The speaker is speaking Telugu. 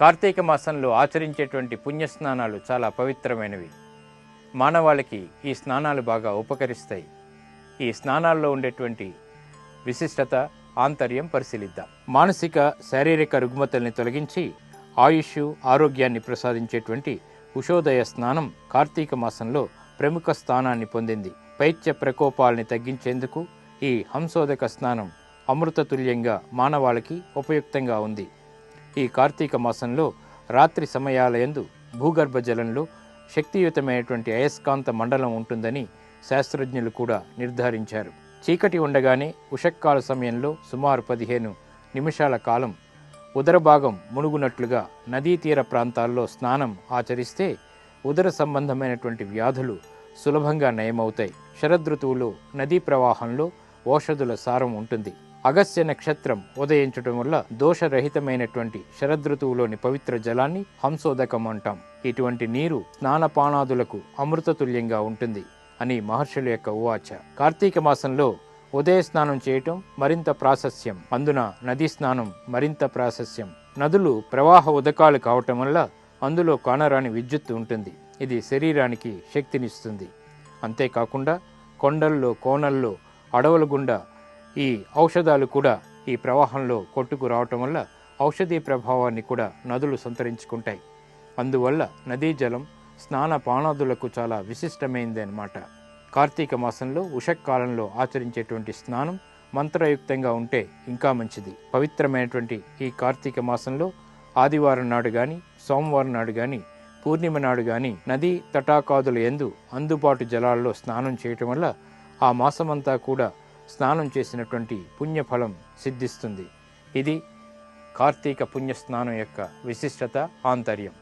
కార్తీక మాసంలో ఆచరించేటువంటి పుణ్యస్నానాలు చాలా పవిత్రమైనవి. మానవాళికి ఈ స్నానాలు బాగా ఉపకరిస్తాయి. ఈ స్నానాల్లో ఉండేటువంటి విశిష్టత ఆంతర్యం పరిశీలిద్దాం. మానసిక శారీరక రుగ్మతల్ని తొలగించి ఆయుష్ ఆరోగ్యాన్ని ప్రసాదించేటువంటి ఉషోదయ స్నానం కార్తీక మాసంలో ప్రముఖ స్థానాన్ని పొందింది. పైత్య ప్రకోపాలని తగ్గించేందుకు ఈ హంసోదక స్నానం అమృతతుల్యంగా మానవాళికి ఉపయుక్తంగా ఉంది. ఈ కార్తీక మాసంలో రాత్రి సమయాలయందు భూగర్భ జలంలో శక్తియుతమైనటువంటి అయస్కాంత మండలం ఉంటుందని శాస్త్రజ్ఞులు కూడా నిర్ధారించారు. చీకటి ఉండగానే ఉషక్కాల సమయంలో సుమారు పదిహేను నిమిషాల కాలం ఉదర భాగం మునుగునట్లుగా నదీ తీర ప్రాంతాల్లో స్నానం ఆచరిస్తే ఉదర సంబంధమైనటువంటి వ్యాధులు సులభంగా నయమవుతాయి. శరదృతువులో నదీ ప్రవాహంలో ఓషధుల సారం ఉంటుంది. అగస్త్య నక్షత్రం ఉదయించడం వల్ల దోషరహితమైనటువంటి శరదృతువులోని పవిత్ర జలాన్ని హంసోదకం అంటాం ఇటువంటి నీరు స్నానపానాదులకు అమృతతుల్యంగా ఉంటుంది అని మహర్షుల యొక్క ఉవాచ. కార్తీక మాసంలో ఉదయ స్నానం చేయటం మరింత ప్రాశస్యం. అందున నదీ స్నానం మరింత ప్రాశస్యం. నదులు ప్రవాహ ఉదకాలు కావటం వల్ల అందులో కానరాని విద్యుత్ ఉంటుంది. ఇది శరీరానికి శక్తినిస్తుంది. అంతేకాకుండా కొండల్లో కోనల్లో అడవుల గుండా ఈ ఔషధాలు కూడా ఈ ప్రవాహంలో కొట్టుకు రావటం వల్ల ఔషధీ ప్రభావాన్ని కూడా నదులు సంతరించుకుంటాయి. అందువల్ల నదీ జలం స్నాన పానాదులకు చాలా విశిష్టమైంది అన్నమాట. కార్తీక మాసంలో ఉషక్కాలంలో ఆచరించేటువంటి స్నానం మంత్రయుక్తంగా ఉంటే ఇంకా మంచిది. పవిత్రమైనటువంటి ఈ కార్తీక మాసంలో ఆదివారం నాడు కానీ సోమవారం నాడు కానీ పూర్ణిమ నాడు కానీ నదీ తటాకాదుల ఎందు అందుబాటు జలాల్లో స్నానం చేయటం వల్ల ఆ మాసమంతా కూడా స్నానం చేసినటువంటి పుణ్యఫలం సిద్ధిస్తుంది. ఇది కార్తీక పుణ్య స్నానం యొక్క విశిష్టత ఆంతర్యం.